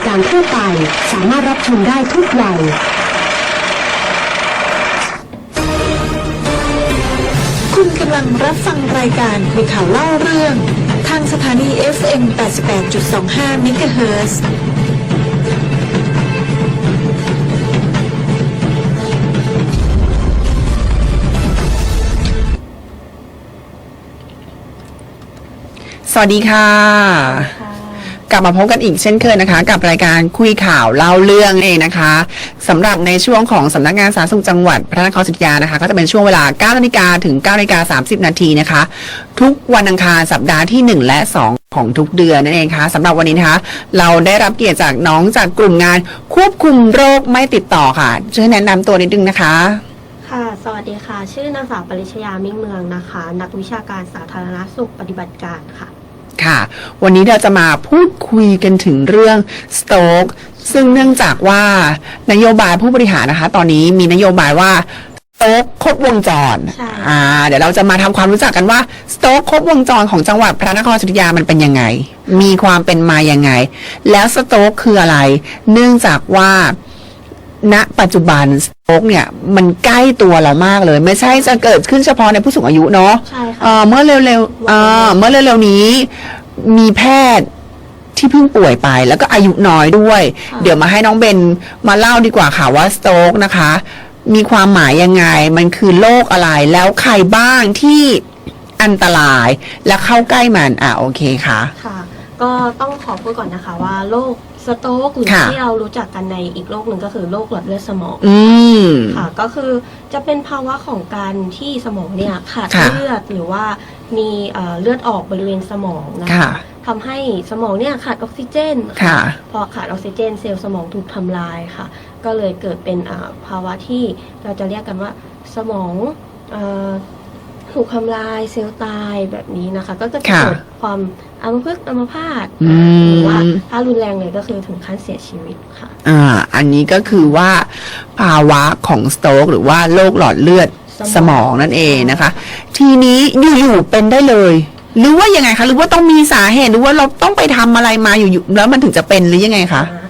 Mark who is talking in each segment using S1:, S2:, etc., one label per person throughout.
S1: ายการทั่วไปสามารถรับชมได้ทุกวัย
S2: คุณกำลังรับฟังรายการคุยข่าวเล่าเรื่อง ทางสถานี FM 88.25 MHz
S3: สวัสดีค่ะ กลับมาพบกันอีกเช่นเคยนะคะ กับรายการคุยข่าวเล่าเรื่องเองนะคะสำหรับในช่วงของสำนักงานสาธารณสุขจังหวัดพระนครศรีอยุธยานะคะ ก็จะเป็นช่วงเวลา9นาฬิกาถึง9นาฬิกา30 นาทีนะคะ ทุกวันอังคารสัปดาห์ที่ 1 และ 2 ของทุกเดือนนั่นเองค่ะสำหรับวันนี้นะคะ เราได้รับเกียรติจากน้องจากกลุ่มงานควบคุมโรคไม่ติดต่อค่ะช่วยแนะนำตัวนิดนึงนะคะ
S4: ค่ะ สวัสดีค่ะ ชื่อนางสาวปริชยามิ่งเมืองนะคะ นักวิชาการสาธารณสุขปฏิบัติการค่ะ
S3: ค่ะ วันนี้เราจะมาพูดคุยกันถึงเรื่องสโตกซึ่งเนื่องจากว่านโยบายผู้บริหารนะคะ ตอนนี้มีนโยบายว่าสโตกครบวงจร
S4: ใช่
S3: อ่า เดี๋ยวเราจะมาทำความรู้จักกันว่าสโตกครบวงจรของจังหวัดพระนครศรีอยุธยามันเป็นยังไง มีความเป็นมายังไง แล้วสโตกคืออะไร เนื่องจากว่า ณปัจจุบันสโตรกเนี่ยมันใกล้ตัวเรามากเลย ไม่ใช่จะเกิดขึ้นเฉพาะในผู้สูงอายุเนาะ
S4: ใช่ค่ะ
S3: เอ่อเมื่อเร็วๆเอ่อเมื่อเร็วๆนี้ มีแพทย์ที่เพิ่งป่วยไป แล้วก็อายุน้อยด้วย
S4: ค่ะ
S3: เดี๋ยวมาให้น้องเบนมาเล่าดีกว่าค่ะว่าสโตรกนะคะ มีความหมายยังไง มันคือโรคอะไรแล้วใครบ้างที่อันตรายและเข้าใกล้มันอะโอเคค่ะ
S4: ค่ะ ก็ต้องขอพูดก่อนนะคะว่าโรค สโตรกหรือ
S3: ค่ะ
S4: ที่เรารู้จักกันในอีกโรคหนึ่งก็คือโรคหลอดเลือดสมอง
S3: อืม
S4: ค่ะ ก็คือจะเป็นภาวะของการที่สมองเนี่ยขาด
S3: ค่ะ
S4: เลือดหรือว่ามีเอ่อเลือดออกบริเวณสมองนะ
S3: ค่ะ
S4: คะทำให้สมองเนี่ยขาดออกซิเจน
S3: ค่ะ
S4: พอขาดออกซิเจนเซลล์สมองถูกทำลายค่ะ ก็เลยเกิดเป็นอ่าภาวะที่เราจะเรียกกันว่าสมองเอ่อ ถูกทำลายเซลล์ตายแบบนี้นะคะ ก็จะ
S3: ค่ะ
S4: เกิดความอัมพฤกษ์อัมพาต
S3: อืม
S4: หรือว่าถ้ารุนแรงเลยก็คือถึงขั้นเสียชีวิตค่ะ
S3: อ่าอันนี้ก็คือว่าภาวะของสโตรกหรือว่าโรคหลอดเลือดส
S4: ส
S3: ม
S4: ม
S3: อ
S4: องง
S3: นั่นเองนะคะ ทีนี้อยู่ๆเป็นได้เลยหรือว่ายังไงคะ หรือว่าต้องมีสาเหตุหรือว่าเราต้องไปทำอะไรมาอยู่ๆแล้วมันถึงจะเป็นหรือยังไงคะ
S4: อ่า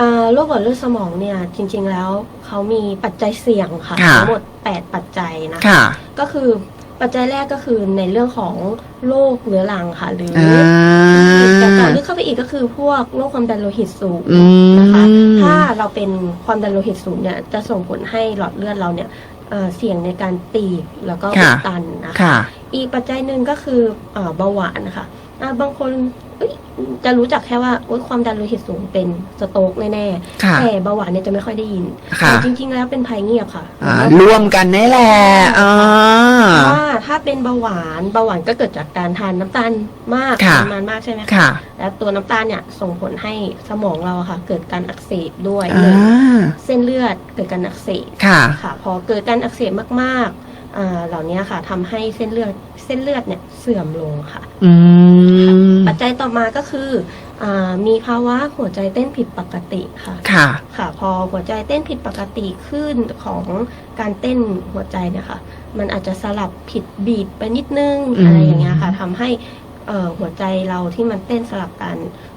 S4: อ่าโรคหลอดเลือดสมองเนี่ย จริง ๆแล้วเขามีปัจจัยเสี่ยงค่ะ
S3: ค่ะ
S4: ทั้งหมด 8 ปัจจัยนะคะ
S3: ค่ะ
S4: ก็คือ ปัจจัยแรกก็คือในเรื่องของโรคเรื้อรังค่ะ หรืออ
S3: อ่า
S4: แต่ต่อลึกเข้าไปอีกก็คือพวกโรคความดันโลหิตสูง
S3: อืม
S4: นะคะ ถ้าเราเป็นความดันโลหิตสูงเนี่ยจะส่งผลให้หลอดเลือดเราเนี่ยเอ่อเสี่ยงในการตีบแล้วก็อุ
S3: ค่ะ
S4: ดตันนะคะ
S3: ค่ะ
S4: อีกปัจจัยหนึ่งก็คือเอ่อเบาหวานนะคะอ่าบางคน เอ้ยจะรู้จักแค่ว่าโอ๊ยความดันโลหิตสูงเป็นสโตรกแน่
S3: ค่ะ
S4: ๆแต่เบาหวานเนี่ยจะไม่ค่อยได้ยิน
S3: ค่ะ
S4: แต่จริง ๆ แล้วเป็นภัยเงียบค่ะ
S3: อ่ารวมกันนี่แหละอ่า
S4: เพราะว่าถ้าเป็นเบาหวานเบาหวานก็เกิดจากการทานน้ำตาลมาก
S3: ค่ะ
S4: ปริมาณมากใช่ไหมคะ
S3: ค่ะ
S4: และตัวน้ำตาลเนี่ยส่งผลให้สมองเราอะค่ะ เกิดการอักเสบด้วย
S3: อ่
S4: หนึ่งาเส้นเลือดเกิดการอักเสบ
S3: ค่ะ
S4: ค่ะพอเกิดการอักเสบมากๆอ่าเหล่านี้ค่ะทำให้เส้นเลือดเส้นเลือดเนี่ยเสื่อมลงค่ะ
S3: อืม
S4: ปัจจัยต่อมาก็คืออามีภาวะหัวใจเต้นผิดปกติค่ะ
S3: ค่ะ
S4: ค่ะ พอหัวใจเต้นผิดปกติขึ้นของการเต้นหัวใจเนี่ยค่ะ มันอาจจะสลับผิดบีดไปนิดนึง
S3: อืม
S4: อะไรอย่างเงี้ยค่ะทำให้เอ่อหัวใจเราที่มันเต้นสลับกัน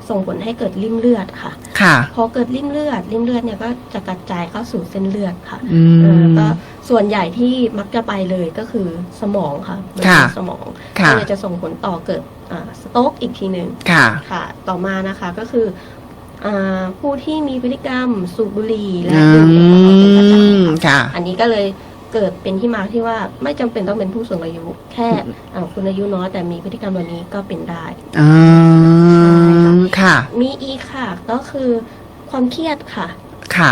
S4: ส่งผลให้เกิดริ่มเลือดค่ะ
S3: ค่ะ
S4: พอเกิดริ่มเลือดริ่มเลือดเนี่ยก็จะกระจายเข้าสู่เส้นเลือดค่ะ
S3: อื
S4: เอ่อ
S3: ม
S4: ก็ ส่วนใหญ่ที่มักจะไปเลยก็คือสมองค่ะมัน
S3: ค่ะ
S4: เป็นสมอง
S3: ค่ะ
S4: ก็เลยจะส่งผลต่อเกิดสโต๊กอีกทีหนึ่ง
S3: ค่ะ
S4: ค่ะ ต่อมานะคะก็คืออาผู้ที่มีพฤติกรรมสูบบุหรี่และ
S3: อื
S4: ดื่มแอลกอฮอล์เป็นประจ
S3: มำ
S4: ค่ะ
S3: ค่ะ
S4: อันนี้ก็เลยเกิดเป็นที่มาที่ว่าไม่จำเป็นต้องเป็นผู้สูงอายุ แค่อ่าคุณอายุน้อยแต่มีพฤติกรรมแบบนี้ก็เป็นได้
S3: อืมค่ะ
S4: มีอีกค่ะ ก็คือความเครียดค่ะ
S3: ค่ะ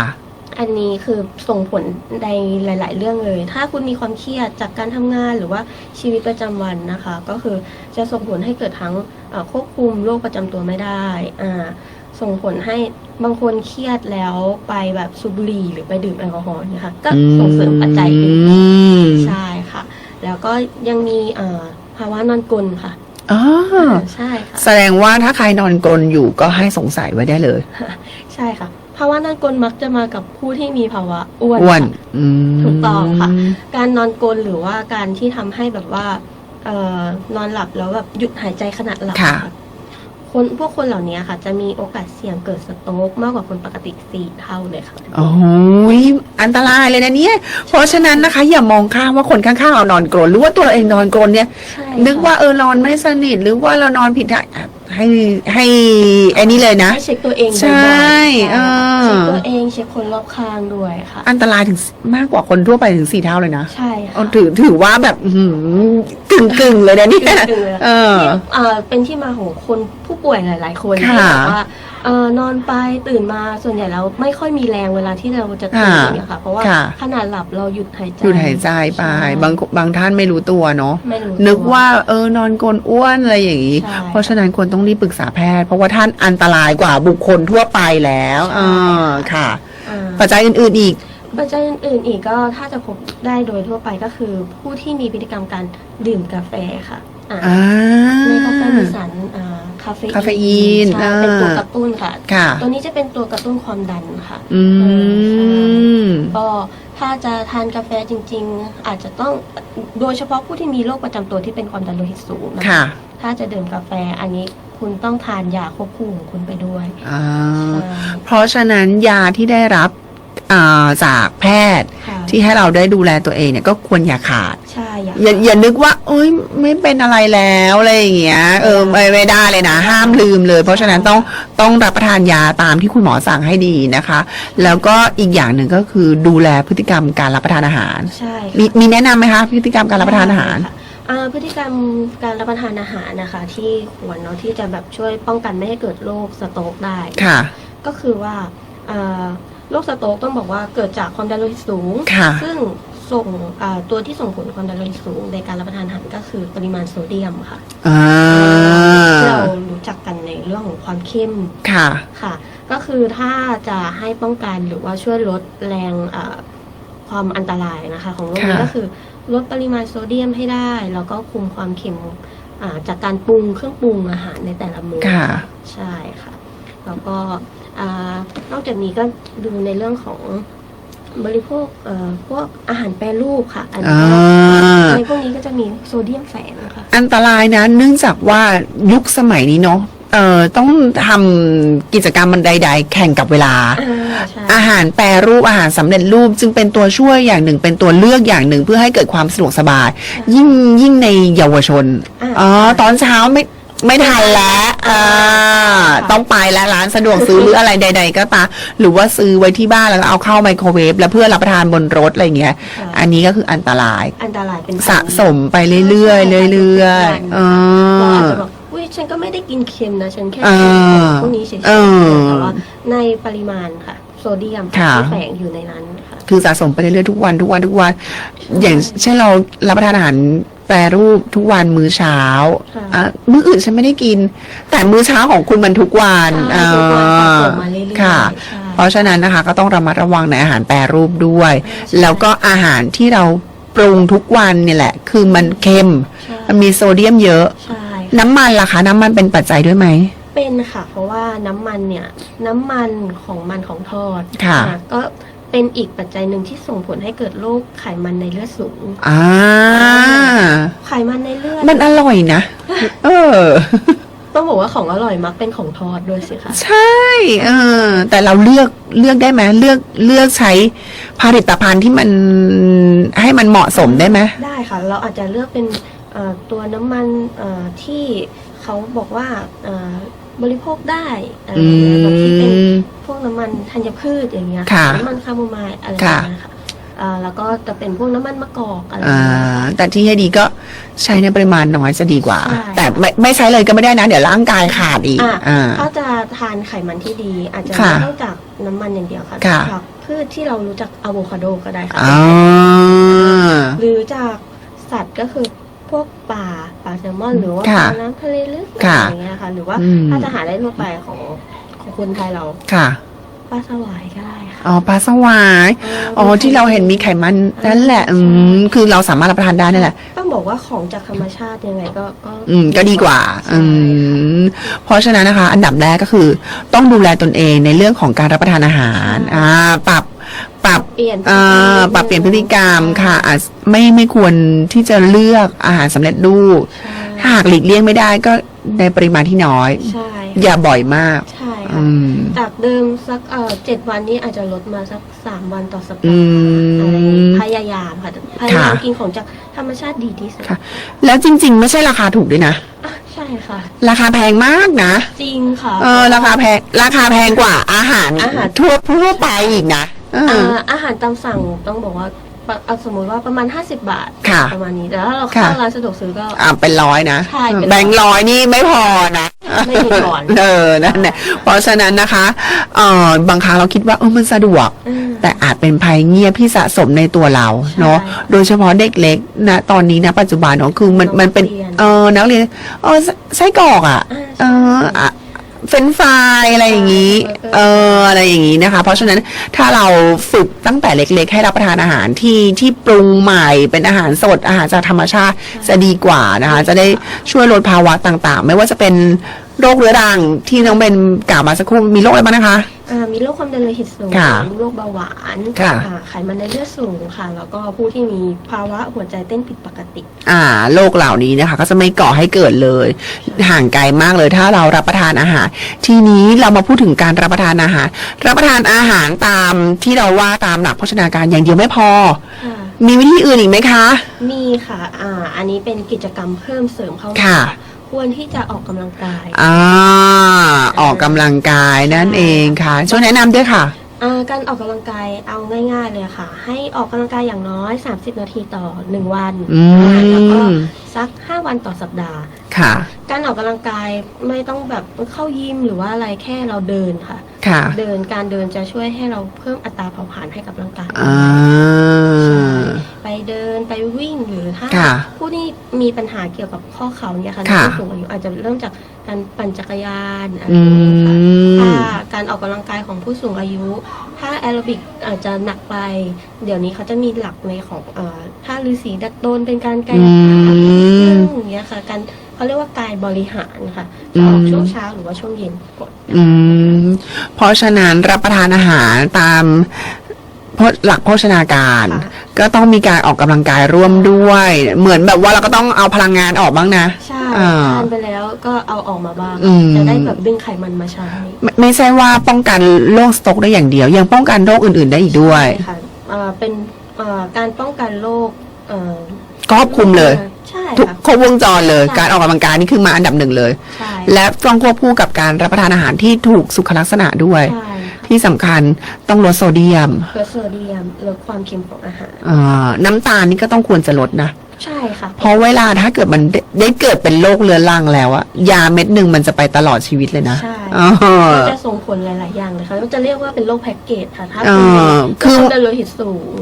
S4: อันนี้คือส่งผลในหลาย ๆ เรื่องเลย ถ้าคุณมีความเครียดจากการทำงานหรือว่าชีวิตประจำวันนะคะ ก็คือจะส่งผลให้เกิดทั้งเอ่อควบคุมโรคประจำตัวไม่ได้อ่าส่งผลให้บางคนเครียดแล้วไปแบบสูบบุหรี่หรือไปดื่มแอลกอฮอล์เนี่ยค่ะก็ส่งเสริมปัจจัยอื่น
S3: อืม
S4: ใช่ค่ะ แล้วก็ยังมีเอ่อภาวะนอนกลนค่ะ
S3: อ๋อ
S4: ใช่ค่ะ
S3: แสดงว่าถ้าใครนอนกรนอยู่ก็ให้สงสัยไว้ได้เลย
S4: ใช่ค่ะ ภาวะนอนกลนมักจะมากับผู้ที่มีภาวะอ้วน
S3: อ้วน
S4: ค่ะ
S3: อืม
S4: ถูกต้องค่ะ การนอนกลนหรือว่าการที่ทำให้แบบว่าเอ่อนอนหลับแล้วแบบหยุดหายใจขณะหลับ
S3: ค่ะ
S4: ค่ะคนพวกคนเหล่านี้ค่ะ จะมีโอกาสเสี่ยงเกิดสโตรกมากกว่าคนปกติสี่เท่าเลยค่ะ
S3: โอ้ยอันตรายเลยนะเนี่ย เพราะฉะนั้นนะคะ อย่ามองข้ามว่าคนข้างๆเรานอนกรนหรือว่าตัวเราเองนอนกรนเนี่ย
S4: ใช่
S3: นึกว่าเออนอนไม่สนิทหรือว่าเรานอนผิดทางอะ ให้ให้ไอ้นี่เลยนะ
S4: ให้เช็คตัวเอง
S3: ใช่
S4: บ่อยๆ
S3: เออ
S4: เช็คตัวเองเช็คคนรอบข้างด้วยค่ะ
S3: อันตรายถึงมากกว่าคนทั่วไปถึงสี่เท่าเลยนะ
S4: ใช่
S3: เอา
S4: ค่ะ
S3: ถือถือว่าแบบกึ่งกึ่งๆเลยนะเนี่ย
S4: จริงๆเลย
S3: เออ
S4: ที่เอ่อเป็นที่มาของคนผู้ป่วยหลาย ๆ คนที่
S3: ค่ะ
S4: แบบว่าเอ่อนอนไปตื่นมาส่วนใหญ่แล้วไม่ค่อยมีแรงเวลาที่เราจะตื่น
S3: ค่ะ
S4: อย่างเงี้ยค่ะ เพราะว่า
S3: ค่ะ
S4: ขนาดหลับเราหยุดหายใจ
S3: หยุดหายใจไป
S4: ใช่
S3: บางบางท่านไม่รู้ตัวเนาะ
S4: ไม่รู้
S3: นึก
S4: ตั
S3: ว่า เออนอนกลนอ้วนอะไรอย่างนี้
S4: ใช่
S3: เพราะฉะนั้นควรต้องรีบปรึกษาแพทย์ เพราะว่าท่านอันตรายกว่าบุคคลทั่วไปแล้วเออค่ะ
S4: อ่า
S3: ปัจจัยอื่นๆอีก
S4: ปัจจัยอื่นๆอีกก็ถ้าจะพบได้โดยทั่วไปก็คือ ผู้ที่มีพฤติกรรมการดื่มกาแฟค่ะอ่า
S3: อ่า
S4: ในกาแฟมีสารอ่าคาเฟอีน
S3: คาเฟอีน
S4: ใช่
S3: อ่า
S4: เป็นตัวกระตุ้นค่ะ
S3: ค่ะ
S4: ตัวนี้จะเป็นตัวกระตุ้นความดันค่ะ
S3: อืม
S4: ก็ถ้าจะทานกาแฟจริง ๆ อาจจะต้องโดยเฉพาะผู้ที่มีโรคประจำตัวที่เป็นความดันโลหิตสูงนะ
S3: ค่ะ
S4: ถ้าจะดื่มกาแฟอันนี้คุณต้องทานยาควบคู่ของคุณไปด้วย
S3: อ่า
S4: ใช่
S3: เพราะฉะนั้นยาที่ได้รับ อ่าจากแพทย์
S4: ค่ะ
S3: ที่ให้เราได้ดูแลตัวเองเนี่ยก็ควรอย่าขาด
S4: ใช่อย่า
S3: อย่าอย่านึกว่า เอ้ยไม่เป็นอะไรแล้วอะไรอย่างเงี้ยเออไม่ไม่ได้เลยนะ ห้ามลืมเลย เพราะฉะนั้นต้องต้องรับประทานยาตามที่คุณหมอสั่งให้ดีนะคะ แล้วก็อีกอย่างหนึ่งก็คือดูแลพฤติกรรมการรับประทานอาหาร
S4: ใช่
S3: มีมีแนะนำไหมคะพฤติกรรมการรับประทานอาหาร
S4: ค่ะอ่าพฤติกรรมการรับประทานอาหารนะคะ ที่ควรเนาะที่จะแบบช่วยป้องกันไม่ให้เกิดโรคสโตรกได้
S3: ค่ะ
S4: ก็คือว่าอ่า โรคสโตรกต้องบอกว่าเกิดจากความดันโลหิตสูง
S3: ค่ะ
S4: ซึ่งส่งอ่าตัวที่ส่งผลความดันโลหิตสูง ในการรับประทานอาหารก็คือปริมาณโซเดียมค่ะ
S3: อ่า
S4: ที่เรารู้จักกันในเรื่องของความเข้ม
S3: ค่ะ
S4: ค่ะ ก็คือถ้าจะให้ป้องกันหรือว่าช่วยลดแรงอ่าความอันตรายนะคะของโรคนี้
S3: ค่ะ
S4: ก็คือลดปริมาณโซเดียมให้ได้ แล้วก็คุมความเค็มอ่าจากการปรุงเครื่องปรุงอาหารในแต่ละมื้อ
S3: ค่ะ
S4: ใช่ค่ะ แล้วก็ อานอกจากนี้ก็ดูในเรื่องของบริโภคเอ่อพวกอาหารแปรรูปค่ะอันนี้ก็
S3: อ่า
S4: ในพวกนี้ก็จะมีโซเดียมแฝงค่ะ
S3: อันตรายนะ เนื่องจากว่ายุคสมัยนี้เนาะเอ่อต้องทำกิจกรรมมันใด ๆ แข่งกับเวลา
S4: อ่าใช่
S3: อาหารแปรรูปอาหารสำเร็จรูปจึงเป็นตัวช่วยอย่างหนึ่ง เป็นตัวเลือกอย่างหนึ่งเพื่อให้เกิดความสะดวกสบาย ยิ่งยิ่งในเยาวชนาอ๋อตอนเช้าไม่ ไม่ทันแล้วอ่า
S4: ค่ะ
S3: ต้องไปแล้วร้านสะดวกซื้อหรืออะไรใด ๆ ก็ตามหรือว่าซื้อไว้ที่บ้านแล้วก็เอาเข้าไมโครเวฟแล้วเพื่อรับประทานบนรถอะไรเงี้ย
S4: ค่ะ
S3: อันนี้ก็คืออันตราย
S4: อันตรายเป็น
S3: สะสมไปเรื่อยๆเรื่อยๆเอ
S4: เราอาจ
S3: อ
S4: จะบอกอุ้ยฉันก็ไม่ได้กินเค็มนะ ฉันแค่
S3: เอ
S4: กิน
S3: อ
S4: ของพวกนี้เฉยๆ
S3: เออ
S4: แต่ว่าในปริมาณค่ะ โซเดียม
S3: ค่ะ
S4: ที่แฝงอยู่ในนั้นค่ะ
S3: คือสะสมไปเรื่อยๆทุกวันทุกวันทุกวัน อย่างเช่นเรารับประทานอาหาร แปรรูปทุกวันมื้อเช้า
S4: ค่ะ
S3: อะมื้ออื่นฉันไม่ได้กิน แต่มื้อเช้าของคุณมันทุกวัน
S4: ใช่ทุกวันสะสม
S3: อ่า
S4: มาเรื่อยๆ
S3: ค่ะ
S4: ใช่
S3: เพราะฉะนั้นนะคะก็ต้องระมัดระวังในอาหารแปรรูปด้วย
S4: ใช่
S3: แล้วก็อาหารที่เราปรุงทุกวันเนี่ยแหละ คือมันเค็ม
S4: ใช่
S3: มันมีโซเดียมเยอะ
S4: ใช่
S3: น้ำมันล่ะคะ น้ำมันเป็นปัจจัยด้วยไหม
S4: เป็นค่ะ เพราะว่าน้ำมันเนี่ย น้ำมันของมันของทอด
S3: ค่ะ
S4: อ่ก็ เป็นอีกปัจจัยหนึ่งที่ส่งผลให้เกิดโรคไขมันในเลือดสูง
S3: อ่า
S4: ไขมันในเลือด
S3: มันอร่อยนะ เออ
S4: ต้องบอกว่าของอร่อยมักเป็นของทอดด้วยสิคะ
S3: ใช่ เออ แต่เราเลือกเลือกได้ไหมเลือกเลือกใช้ผลิตภัณฑ์ที่มันให้มันเหมาะสมได้ไหม
S4: ได้ค่ะ เราอาจจะเลือกเป็นเอ่อตัวน้ำมันเอ่อที่เขาบอกว่าเอ่อ บริโภคได้อะไร
S3: อื
S4: อย่างเงี้ยแบบที่เป็น
S3: ม
S4: พวกน้ำมันธัญพืชอย่างเงี้ย
S3: ค่ะ
S4: น้ำมันคาโมไมล์อะไรอ
S3: ค่ะ
S4: ย่างเงี้ยค่ะอ่าแล้วก็จะเป็นพวกน้ำมันมะกอกอะไรอ
S3: อ่
S4: ย่างเงี้ยา
S3: แต่ที่ให้ดีก็ใช้ในปริมาณน้อยจะดีกว่า
S4: ใช่
S3: แต่ไม่ไม่ใช้เลยก็ไม่ได้นะ เดี๋ยวร่างกายขาดอีก
S4: อะ
S3: อ่า
S4: ถ้าจะทานไขมันที่ดี อาจจะ
S3: ค่ะ
S4: ไม่ต้องจากน้ำมันอย่างเดียวค่ะ
S3: ค่ะ
S4: จากพืชที่เรารู้จักอะโวคาโดก็ได้ค่ะ
S3: อ่า
S4: หรือจากสัตว์ก็คือ พวกปลาปลาแซลมอนหรือว่าป
S3: ค่ะ
S4: ลาน้ำทะเลลึกอะไร
S3: ค่ะ
S4: อย่างเงี้ยค่ะ หรือว่า
S3: อืม
S4: ถ้าจะหาได้ทั่วไปของของคนไทยเรา
S3: ค่ะ
S4: ปลาสวายก็ได้ค่ะ
S3: อ๋อ ปลาสวาย อ๋อ ที่เราเห็นมีไขมันนั่นแหละ อืม คือเราสามารถรับประทานได้นั่นแหละ
S4: ต้องบอกว่าของจากธรรมชาติยังไงก็ก็
S3: อืม ก็ดีกว่า
S4: ใช่
S3: อืม เพราะฉะนั้นนะคะ อันดับแรกก็คือ ต้องดูแลตนเองในเรื่องของการรับประทานอาหาร อ่า ปรับ ปรับ
S4: เปลี่ยน
S3: อ่าปรับเปลี่ยนพฤติกรรมค่ะอาจไม่ไม่ควรที่จะเลือกอาหารสำเร็จรูป
S4: ใช่
S3: ถ้าหากหลีกเลี่ยงไม่ได้ก็ในปริมาณที่น้อย
S4: ใช่
S3: อย่าบ่อยมาก
S4: ใช่
S3: อื
S4: ค่ะ
S3: ม
S4: จากเดิมสักเอ่อเจ็ดวันนี้อาจจะลดมาสักสามวันต่อสัป
S3: อื
S4: ดาห์อะไรอย่าง
S3: ม
S4: งี้พยายามค่ะพยายาม
S3: ค่ะ
S4: กินของจากธรรมชาติดีที่สุด
S3: ค่ะ แล้วจริง ๆ ไม่ใช่ราคาถูกด้วยนะ
S4: อะใช่ค่ะ
S3: ราคาแพงมากนะ
S4: จริงค่ะ
S3: เออราคาแพงราคาแพงกว่าอาหาร
S4: อาหาร
S3: ทั่วทั่วไปอีกนะเออ
S4: อ่าอาหารตามสั่งต้องบอกว่าปะเอาสมมติว่าประมาณ 50 บาท
S3: ค่ะ
S4: ประมาณนี้แต่ถ้าเรา
S3: ค่ะ
S4: เข้าร้านสะดวกซื้อก็
S3: อ่าเป็นร้อยนะ
S4: ใช่เป็นร้อย
S3: แบงค์ร้อยนี่ไม่พอนะ
S4: ไม่มีก่อน
S3: เออนั่นแหละเพราะฉะนั้นนะคะเออบางครั้งเราคิดว่าเออมันสะดวก
S4: อืม
S3: แต่อาจเป็นภัยเงียบที่สะสมในตัวเราเนาะ
S4: ใช่
S3: โดยเฉพาะเด็กเล็กนะตอนนี้นะปัจจุบันเนาะคือมัน
S4: น้อง
S3: มันเป็น
S4: นักเรียน
S3: เออนักเรียนเออไส้ไส้กรอกอะ
S4: อ่า
S3: เอ
S4: ใช่
S3: ออะ เฟรนช์ฟรายอะไรอย่างนี้
S4: ใช่
S3: เอออะไรอย่างนี้นะคะ เพราะฉะนั้นถ้าเราฝึกตั้งแต่เล็ก ๆ ให้รับประทานอาหารที่ที่ปรุงใหม่เป็นอาหารสดอาหารจากธรรมชาติจะดีกว่านะคะ จะได้ช่วยลดภาวะต่างๆ ไม่ว่าจะเป็น โรคเรื้อรังที่น้องเบนกล่าวมาสักครู่มีโรคอะไรบ้างนะคะ
S4: อ่ามีโรคความดันโลหิตสูง
S3: ค่ะ
S4: โรคเบาหวาน
S3: ค่ะ
S4: อ่าไขมันในเลือดสูงค่ะ แล้วก็ผู้ที่มีภาวะหัวใจเต้นผิดปกติ
S3: อ่าโรคเหล่านี้นะคะ ก็จะไม่ก่อให้เกิดเลย ห่างไกลมากเลยถ้าเรารับประทานอาหาร ทีนี้เรามาพูดถึงการรับประทานอาหาร รับประทานอาหารตามที่เราว่าตามหลักโภชนาการอย่างเดียวไม่พอ
S4: ค่ะ
S3: มีวิธีอื่นอีกไหมคะ
S4: มีค่ะ อ่า อันนี้เป็นกิจกรรมเพิ่มเสริมเข้ามา
S3: ค่ะ
S4: ควรที่จะออกกำลังกาย
S3: อ่าออกกำลังกายนั่นเองค่ะ ช่วยแนะนำด้วยค่ะ
S4: อ่าการออกกำลังกายเอาง่าย ๆ เลยค่ะ ให้ออกกำลังกายอย่างน้อย 30 นาทีต่อ 1 วัน
S3: อืม
S4: แล้วก็สัก 5 วันต่อสัปดาห์
S3: ค่ะ
S4: การออกกำลังกายไม่ต้องแบบเข้ายิมหรือว่าอะไรแค่เราเดินค่ะ
S3: ค่ะ
S4: เดินการเดินจะช่วยให้เราเพิ่มอัตราเผาผลาญให้กับร่างกาย
S3: อ่า
S4: ไปเดินไปวิ่งหรือถ้า
S3: ค่ะ
S4: ผู้ที่มีปัญหาเกี่ยวกับข้อเข่าเนี่ยค่ะใน
S3: ค่ะ
S4: ผู้สูงอายุอาจจะเริ่มจากการปั่นจักรยานอะไร
S3: อื
S4: อย่างนี้ค่ะถ้า
S3: ม
S4: การออกกำลังกายของผู้สูงอายุ ถ้าแอโรบิกอาจจะหนักไป เดี๋ยวนี้เขาจะมีหลักในของเอ่อถ้าฤาษีดัดโดนเป็นการกายภาพ
S3: อืม
S4: อย่างเงี้ยค่ะการ เขาเรียกว่ากายบริหารค่ะจะออก
S3: อืม
S4: ช่วงเช้าหรือว่าช่วงเย็นกด
S3: อืมเพราะฉะนั้นรับประทานอาหารตามโภหลักโภชนาการ
S4: ค่ะ
S3: ก็ต้องมีการออกกำลังกายร่วมด้วย เหมือนแบบว่าเราก็ต้องเอาพลังงานออกบ้างนะ
S4: ใช่
S3: อ่า
S4: ทานไปแล้วก็เอาออกมาบ้าง
S3: อืม
S4: จะได้แบบดึงไขมันมาใช้
S3: ไม่ไม่ใช่ว่าป้องกันโรคสโตรกได้อย่างเดียว ยังป้องกันโรคอื่น ๆได้อีกด้วย
S4: ใช่ค่ะเอ่อเป็นเอ่อการป้องกันโรคเอ่อ
S3: ครอบคลุมเลย
S4: ใช่
S3: ทุก
S4: ค่ะ
S3: ครบวงจรเลย
S4: ใช่
S3: การออกกำลังกายนี่คือมาอันดับหนึ่งเลย
S4: ใช่
S3: และต้องควบคู่กับการรับประทานอาหารที่ถูกสุขลักษณะด้วย
S4: ใช่ค่ะ
S3: ที่สำคัญต้องลดโซเดียม
S4: ลดโซเดียมลดความเค็มของอาหาร
S3: อ่าน้ำตาลนี่ก็ต้องควรจะลดนะ
S4: ใช่ค่ะ
S3: เพราะเวลาถ้าเกิดมันได้ได้เกิดเป็นโรคเรื้อรังแล้วอะยาเม็ดหนึ่งมันจะไปตลอดชีวิตเลยนะ
S4: ใช่
S3: อ๋อ
S4: ก็จะส่งผลหลาย ๆ อย่างเลยค่ะก็จะเรียกว่าเป็นโรคแพ็กเกจค่ะ ถ้า
S3: เอ
S4: คุณ
S3: อ
S4: มี
S3: คือ
S4: ความดันโลหิตสูง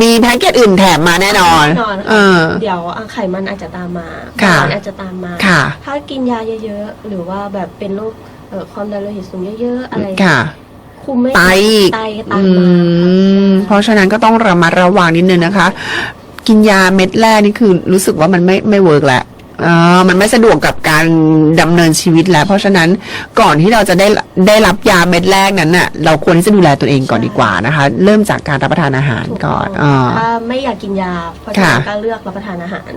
S3: มีแพ็กเกจอื่นแถมมาแน่นอน
S4: แน่นอน
S3: เอ
S4: ค่ะ
S3: อ
S4: เดี๋ยวอะไขมันอาจจะตามมา
S3: ค่ะ
S4: เบาหวานอาจจะตามมา
S3: ค่ะ
S4: ถ้ากินยาเยอะ ๆ หรือว่าแบบเป็นโรคเอ่อความดันโลหิตสูงเยอะ ๆ อะไร
S3: ค่ะ
S4: คุมไม่
S3: ไตอีก
S4: ไตตา
S3: อื
S4: มมา
S3: มเพราะฉะนั้นก็ต้องระมัดระวังนิดนึงนะคะ กินยาเม็ดแรกนี่คือรู้สึกว่ามันไม่ไม่เวิร์กแล้วอ่ามันไม่สะดวกกับการดำเนินชีวิตแล้ว เพราะฉะนั้นก่อนที่เราจะได้ได้รับยาเม็ดแรกนั้นน่ะ เราควรที่จะดูแลตัวเองก่อนดีกว่านะคะ เริ่มจากการรับประทานอาหาร
S4: ถู
S3: ก่อน
S4: ต้ง
S3: อ่า
S4: ถ้าไม่อยากกินยาเพราะฉะนั้น
S3: ค่ะ
S4: ก็เลือกรับประทานอาหาร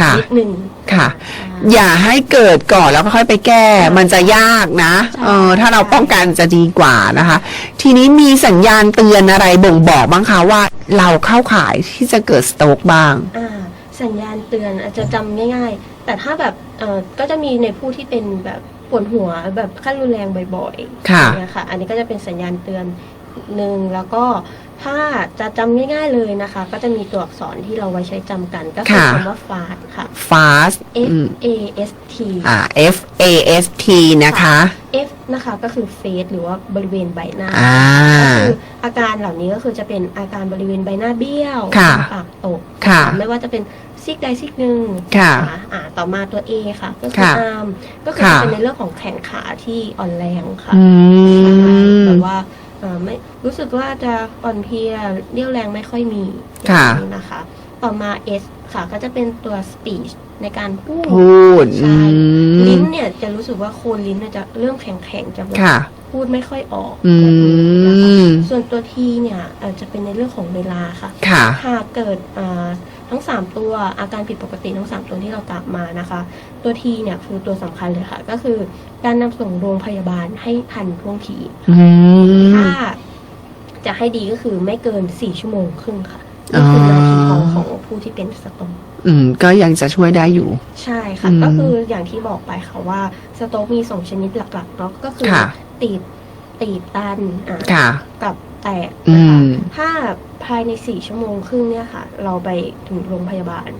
S3: ค่ะ
S4: นิดหนึ่ง
S3: ค่ะ
S4: ใช่
S3: อย่าให้เกิดก่อนแล้วก็ค่อยไปแก้ มันจะยากนะ
S4: ใช่
S3: เออถ้าเราป้องกันจะดีกว่านะคะ ทีนี้มีสัญญาณเตือนอะไรบ่งบอกบ้างคะว่าเราเข้าข่ายที่จะเกิดสโตรกบ้าง
S4: อ่าสัญญาณเตือนอาจจะจำง่ายๆ แต่ถ้าแบบเอ่อก็จะมีในผู้ที่เป็นแบบปวดหัวแบบขั้นรุนแรงบ่อยๆ
S3: ค่ะ
S4: อย่างเงี้ยค่ะ อันนี้ก็จะเป็นสัญญาณเตือนหนึ่งแล้วก็ ถ้าจะจำง่าย ๆเลยนะคะ ก็จะมีตัวอักษรที่เราไว้ใช้จำกันก็คือ
S3: ค่ะ
S4: คำว่า fast ค่ะ
S3: fast
S4: F
S3: อืม
S4: A S T
S3: อ่า F A S T นะคะ
S4: F นะคะก็คือ face หรือว่าบริเวณใบหน้า
S3: อ่า
S4: ก็คืออาการเหล่านี้ก็คือจะเป็นอาการบริเวณใบหน้าเบี้ยว
S3: ค่ะ
S4: ปากตก
S3: ค่ะ
S4: ไม่ว่าจะเป็นซีกใดซีกหนึ่ง
S3: ค่ะ
S4: อ่าต่อมาตัว A ค่ะ ก็คือ
S3: ค่ะ
S4: อาร์มก็คือ
S3: ค่ะ
S4: จะเป็นในเรื่องของแขนขาที่อ่อนแรงค่ะ
S3: อืม
S4: แบบว่าเอ่อ ไม่รู้สึกว่าจะอ่อนเพลียเรี่ยวแรงไม่ค่อยมี
S3: ค่ะ
S4: อย่างนี้นะคะ ต่อมา S ค่ะก็จะเป็นตัว speech ในการพูด
S3: พูด
S4: ใช่
S3: อืม
S4: ลิ้นเนี่ยจะรู้สึกว่าโคนลิ้นเนี่ยจะเริ่มแข็งๆจะแบบ
S3: ค่ะ
S4: พูดไม่ค่อยออก
S3: อื
S4: แบบนี้นะคะ
S3: ม
S4: ส่วนตัวทีเนี่ยอาจจะเป็นในเรื่องของเวลาค่ะ
S3: ค่ะ
S4: หากเกิดอ่าทั้ง3ตัวอาการผิดปกติทั้ง3ตัวที่เราตามมานะคะ ตัวทีเนี่ยคือตัวสำคัญเลยค่ะ ก็คือ การนำส่งโรงพยาบาลให้ทันท่วงที
S3: อืม
S4: ถ้าจะให้ดีก็คือไม่เกิน4ชั่วโมงครึ่งค่ะนี่คือนาทีทองของผู้ที่เป็นสโตรก
S3: อืม ก็ยังจะช่วยได้อยู่
S4: ใช่ค่ะ
S3: อืม
S4: ก็คืออย่างที่บอกไปค่ะว่าสโตรกมีสองชนิดหลักๆเนาะก็คือ
S3: ค่ะ
S4: ตีบตีบตันอ่า
S3: ค่ะ
S4: กับแตก
S3: อื
S4: นะคะ
S3: ม
S4: ถ้าภายใน4ชั่วโมงครึ่งเนี่ยค่ะ เราไปถึงโรงพยาบาล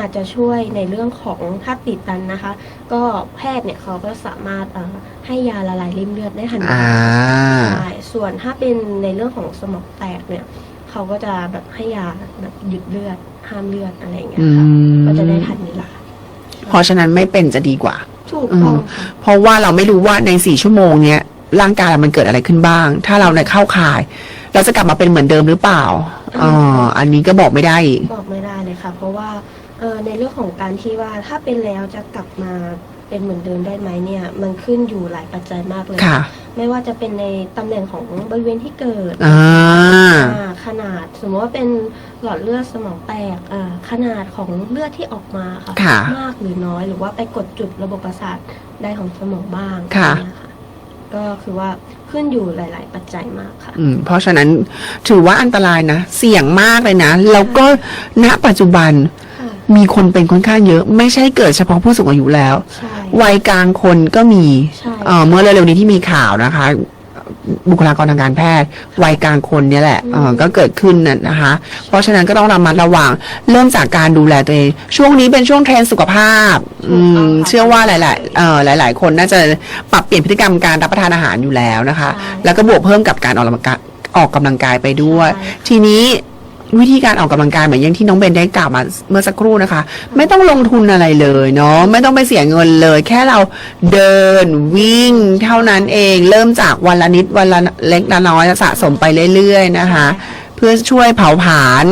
S4: อาจจะช่วยในเรื่องของถ้าติดตันนะคะ ก็แพทย์เนี่ยเขาก็สามารถเอ่อให้ยาละลายริ่มเลือดได้ทันที
S3: อ่า
S4: ใช่ส่วนถ้าเป็นในเรื่องของสมองแตกเนี่ยเขาก็จะแบบให้ยาแบบหยุดเลือดห้ามเลือดอะไรอย่างเงี้ย
S3: อื
S4: ค่ะ
S3: ม
S4: ก็จะได้ทันเวลา
S3: เพราะฉะนั้นไม่เป็นจะดีกว่า
S4: ถูกต้องค่ะ
S3: เพราะว่าเราไม่รู้ว่าในสี่ชั่วโมงเนี้ยร่างกายเรามันเกิดอะไรขึ้นบ้าง ถ้าเราเนี่ยเข้าข่าย เราจะกลับมาเป็นเหมือนเดิมหรือเปล่าอ๋ออันนี้ก็บอกไม่ได้อีก
S4: บอกไม่ได้เลยค่ะ เพราะว่า เอ่อในเรื่องของการที่ว่าถ้าเป็นแล้วจะกลับมาเป็นเหมือนเดิมได้ไหมเนี่ย มันขึ้นอยู่หลายปัจจัยมากเลย
S3: ค่ะ
S4: ไม่ว่าจะเป็นในตำแหน่งของบริเวณที่เกิด
S3: อ่า
S4: อ่าขนาดสมมติว่าเป็นหลอดเลือดสมองแตกอ่าขนาดของเลือดที่ออกมาค่ะ
S3: ค่ะ
S4: มากหรือน้อยหรือว่าไปกดจุดระบบประสาทใดของสมองบ้าง
S3: ค่ะ
S4: อย่างเงี้ยก็คือว่าขึ้นอยู่หลาย ๆ ปัจจัยมากค่ะ
S3: อืม เพราะฉะนั้นถือว่าอันตรายนะ เสี่ยงมากเลยนะ แล้วก็ณปัจจุบัน
S4: ค่ะ
S3: มีคนเป็นค่อนข้างเยอะ ไม่ใช่เกิดเฉพาะผู้สูงอายุแล้ว
S4: ใช่
S3: วัยกลางคนก็มี
S4: ใช่
S3: เอ่อเมื่อเร็วๆนี้ที่มีข่าวนะคะ บุคลากรทางการแพทย์ วัยกลางคนเนี่ยแหละเอ่อก็เกิดขึ้นน่ะนะคะ เพราะฉะนั้นก็ต้องระมัดระวังเริ่มจากการดูแลตัวเอง ช่วงนี้เป็นช่วงเทรนด์สุขภาพอืมเชื่อว่าหลายๆเอ่อหลาย ๆ คนน่าจะปรับเปลี่ยนพฤติกรรมการรับประทานอาหารอยู่แล้วนะคะแล้วก็บวกเพิ่มกับการออกกำลังกายออกกำลังกายไปด้วย ทีนี้ วิธีการออกกำลังกายเหมือนอย่างที่น้องเบนได้กล่าวมาเมื่อสักครู่นะคะ ไม่ต้องลงทุนอะไรเลยเนาะไม่ต้องไปเสียเงินเลย แค่เราเดินวิ่งเท่านั้นเอง เริ่มจากวันละนิดวันละเล็กละน้อยสะสมไปเรื่อยๆนะคะ เพื่อช่วยเผาผลาญ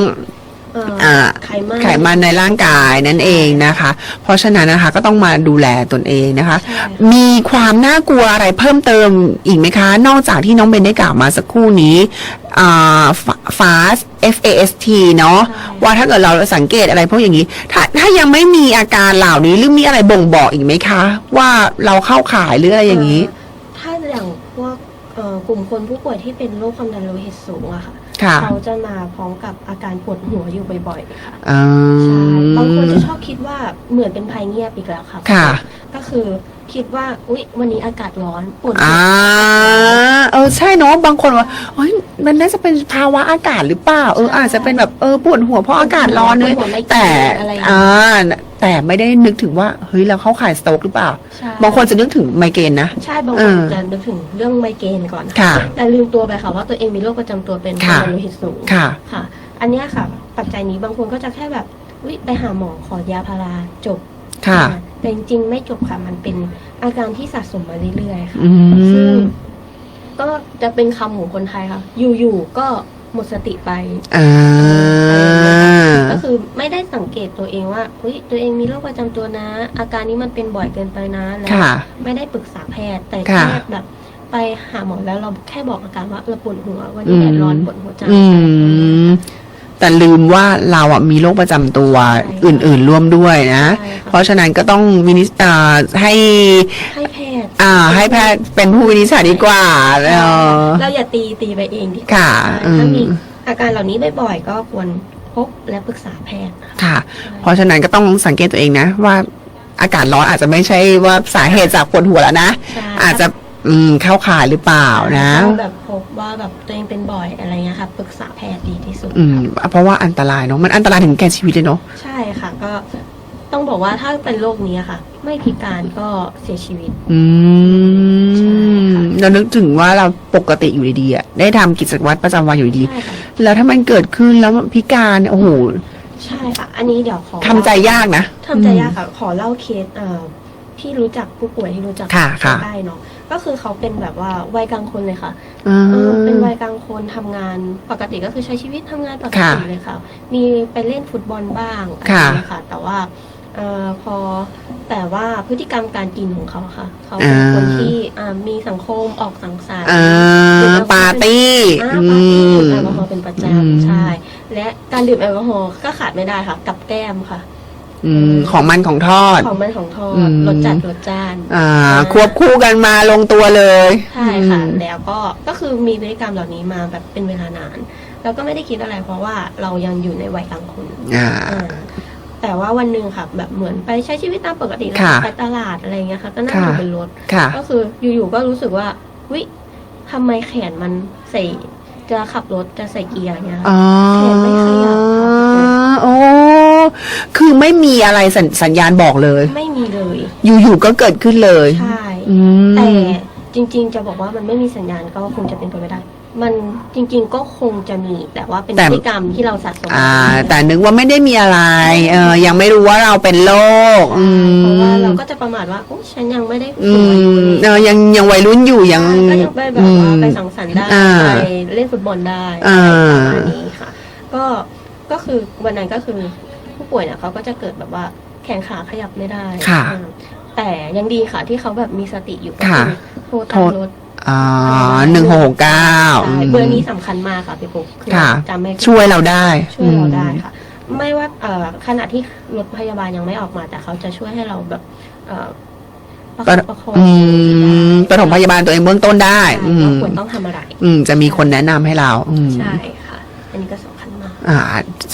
S4: อ่อ
S3: อ่า
S4: ไขมัน
S3: ไขมันในร่างกายนั่นเองนะคะ เพราะฉะนั้นนะคะก็ต้องมาดูแลตนเองนะคะ
S4: ใช่ค่ะ
S3: มีความน่ากลัวอะไรเพิ่มเติมอีกไหมคะ นอกจากที่น้องเบนได้กล่าวมาสักครู่นี้อ่า fast F A S T เนาะ
S4: ใช่
S3: ว่าถ้าเกิดเราสังเกตอะไรพวกอย่างนี้ ถ้าถ้ายังไม่มีอาการเหล่านี้หรือมีอะไรบ่งบอกอีกไหมคะ ว่าเราเข้าข่ายหรืออะไรอย่างนี้
S4: เถ้าอย่างพวกเอ่อกลุ่มคนผู้ป่วยที่เป็นโรคความดันโลหิตสูงอะค่ะ
S3: ค่ะ
S4: เขาจะมาพร้อมกับอาการปวดหัวอยู่บ่อยๆค่ะ
S3: อืม
S4: ใช่บางคนจะชอบคิดว่าเหมือนเป็นภัยเงียบอีกแล้วค่ะ
S3: ค่ะ
S4: ก็คือคิดว่าอุ๊ยวันนี้อากาศร้อนปวดหัว
S3: อ่าเออ ใช่เนาะบางคนว่าเฮ้ยมันน่าจะเป็นภาวะอากาศหรือเปล่าเอออาจจะเป็นแบบเออปวดหัวเพราะอากาศร้อนเลย
S4: ปวดหัวไม่กิน
S3: แต่
S4: อะไรอย่างเงี้ย
S3: อ่าแต่ไม่ได้นึกถึงว่าเฮ้ยเราเข้าข่ายสโตรกหรือเปล่า
S4: ใช่
S3: บางคนจะนึกถึงไมเกรนนะ
S4: ใช่บาง
S3: เอ
S4: คน
S3: อ
S4: จะนึกถึงเรื่องไมเกรนก่อน
S3: ค่ะ
S4: แต่ลืมตัวไปค่ะว่าตัวเองมีโรคประจำตัวเป็นความ
S3: ค่ะ
S4: ดันโลหิตสูง
S3: ค่ะ
S4: ค่ะ อันเนี้ยค่ะ ปัจจัยนี้บางคนก็จะแค่แบบอุ๊ยไปหาหมอขอยาพาราจบ
S3: ค่ะ
S4: อ่าแต่จริงๆ ไม่จบค่ะ มันเป็นอาการที่สะสมมาเรื่อยๆค่ะ
S3: อื
S4: ซึ่ง
S3: ม
S4: ก็จะเป็นคำของคนไทยค่ะ อยู่ๆก็หมดสติไป
S3: อ่า
S4: ก็คือไม่ได้สังเกตตัวเองว่าเฮ้ยตัวเองมีโรคประจำตัวนะ อาการนี้มันเป็นบ่อยเกินไปนะแล้ว
S3: ค่ะ
S4: ไม่ได้ปรึกษาแพทย์แต่
S3: ค่ะ
S4: แค่แบบ ไปหาหมอแล้วเราแค่บอกอาการว่าเราปวดหัววันนี้แดดร้อนปวดหัวจัง
S3: อืม แต่ลืมว่าเราอะมีโรคประจำตัว
S4: ใช่ค่ะ
S3: อื่นๆร่วมด้วยนะ
S4: ใช่ค่ะ
S3: เพราะฉะนั้นก็ต้องวินิจอ่าให้
S4: ให้แพทย์
S3: อ่า ให้แพทย์เป็นผู้วินิจฉัยดีกว่าเออ
S4: เราอย่าตีตีไปเองดีกว่า
S3: ค่ะ
S4: ใช่ถ้า
S3: อืม
S4: มีอาการเหล่านี้บ่อยๆ ก็ควรพบและปรึกษาแพทย์นะคะ
S3: ค่ะ เพราะฉะนั้นก็ต้องสังเกตตัวเองนะ ว่าอากาศร้อนอาจจะไม่ใช่ว่าสาเหตุจากปวดหัวแล้วนะ
S4: ใช่
S3: อาจจะอืมเข้าข่ายหรือเปล่านะ
S4: ถ้าแบบพบว่าแบบตัวเองเป็นบ่อยอะไรเงี้ยค่ะปรึกษาแพทย์ดีที่สุด
S3: อืม เพราะว่าอันตรายเนาะมันอันตรายถึงแก่ชีวิตเลยเนาะ
S4: ใช่ค่ะ ก็ต้องบอกว่าถ้าเป็นโรคนี้ค่ะ ไม่พิการก็เสียชีวิต
S3: อื
S4: ใช่
S3: ม
S4: ค่ะ
S3: เรานึกถึงว่าเราปกติอยู่ดีๆอะได้ทำกิจวัตรประจำวันอยู่ดี
S4: ใช่ค่ะ
S3: ๆแล้วถ้ามันเกิดขึ้นแล้วมันพิการโอ้โห
S4: ใช่ค่ะ อันนี้เดี๋ยวขอ
S3: ทำใจยากนะ
S4: ทำใจยากค่ะ ขอเล่าเคสเอ่อที่รู้จักผู้ป่วยที่รู้จัก
S3: ค่ะค่ะ
S4: ได้เนาะก็คือเขาเป็นแบบว่าวัยกลางคนเลยค่ะ
S3: อืม
S4: เออเป็นวัยกลางคนทำงานปกติก็คือใช้ชีวิตทำงานปก
S3: ค่ะ
S4: ติเลยค่ะ มีไปเล่นฟุตบอลบ้างอะไร
S3: ค่ะ
S4: อย่างเงี้ยค่ะ แต่ว่าเออพอแต่ว่าพฤติกรรมการกินของเขาค่ะ เขาเป็นคนที่อ่ามีสังคมออกสังสรรค์
S3: อ่าปาร์ตี้
S4: อ่า
S3: อื
S4: ปาร์ตี้
S3: ม
S4: ดื่มแอลกอฮอล์เป็นประ
S3: อืม
S4: จำใช่และการดื่มแอลกอฮอล์ก็ขาดไม่ได้ค่ะ กับแก้มค่ะ
S3: อืมของมันของทอด
S4: ของมันของทอ
S3: อื
S4: ด
S3: ม
S4: รสจัดรสจาน
S3: อ่า ควบคู่กันมาลงตัวเลย
S4: ใช่ค่ะ
S3: อืม
S4: แล้วก็ก็คือมีพฤติกรรมเหล่านี้มาแบบเป็นเวลานาน แล้วก็ไม่ได้คิดอะไรเพราะว่าเรายังอยู่ในวัยกลางคน
S3: อ่า
S4: อ่า แต่ว่าวันหนึ่งค่ะ แบบเหมือนไปใช้ชีวิตตามปกติเรา
S3: ค่ะ
S4: ไปตลาดอะไรเงี้ยค่ะ ก็นั่ง
S3: ค่ะ
S4: อยู่บนรถ
S3: ค่ะ
S4: ก็คืออยู่ๆก็รู้สึกว่าวิทำไมแขนมันใส่จะขับรถจะใส่เกียร์เนี่ยค่ะ
S3: อ๋อ
S4: แขนไม่ขยับค่ะ
S3: โอ้คือไม่มีอะไรสัญสัญญาณบอกเลย
S4: ไม่มีเลย
S3: อยู่ๆก็เกิดขึ้นเลย
S4: ใช่
S3: อืม
S4: แต่จริง ๆ จะบอกว่ามันไม่มีสัญญาณก็คงจะเป็นไปไม่ได้ มันจริงๆก็คงจะมีแต่ว่าเป็น
S3: แต่
S4: พฤติกรรมที่เราสะสม
S3: อ่า
S4: มา
S3: แต่นึกว่าไม่ได้มีอะไรเออยังไม่รู้ว่าเราเป็นโรคอืม
S4: เพราะว่าเราก็จะประมาทว่าโอ้ฉันยังไม่ได้
S3: อื
S4: สูงอายุ
S3: ม
S4: เลย
S3: เออยังยังวัยรุ่นอยู่ยัง
S4: ก็ยังไปแบบว่าไปสังสรรค์ได้
S3: อ่า
S4: ไปเล่นฟุตบอลได้
S3: อ่า
S4: อะไรประมาณนี้ค่ะ ก็ก็คือวันนั้นก็คือผู้ป่วยเนี่ยเขาก็จะเกิดแบบว่าแขนขาขยับไม่ได้
S3: ค่ะ
S4: อ่าแต่ยังดีค่ะที่เขาแบบมีสติอยู่ก็
S3: ค่ะ
S4: คือโทรตามรถ
S3: อ่าหนึ่งหกเก้า
S4: ใช่เบอร์นี้สำคัญมากค่ะพี่ปุ๊กคือ
S3: ค่ะ
S4: จำไม่ผิด
S3: ช่วยเราได้
S4: ช่วยเราได้ค่ะ ไม่ว่าเอ่อขณะที่รถพยาบาลยังไม่ออกมา แต่เขาจะช่วยให้เราแบบเอ่อประ
S3: ป
S4: คั
S3: ระ
S4: บประคอง
S3: อืมป
S4: ได้
S3: ฐมพยาบาลตัวเองเบื้องต้นได้
S4: ใช่
S3: อืม
S4: ว่าควรต้องทำอะไร
S3: อืม จะมีคนแนะนำให้เรา อืม
S4: ใช่ค่ะ อันนี้ก็สำคัญมาก
S3: อ่า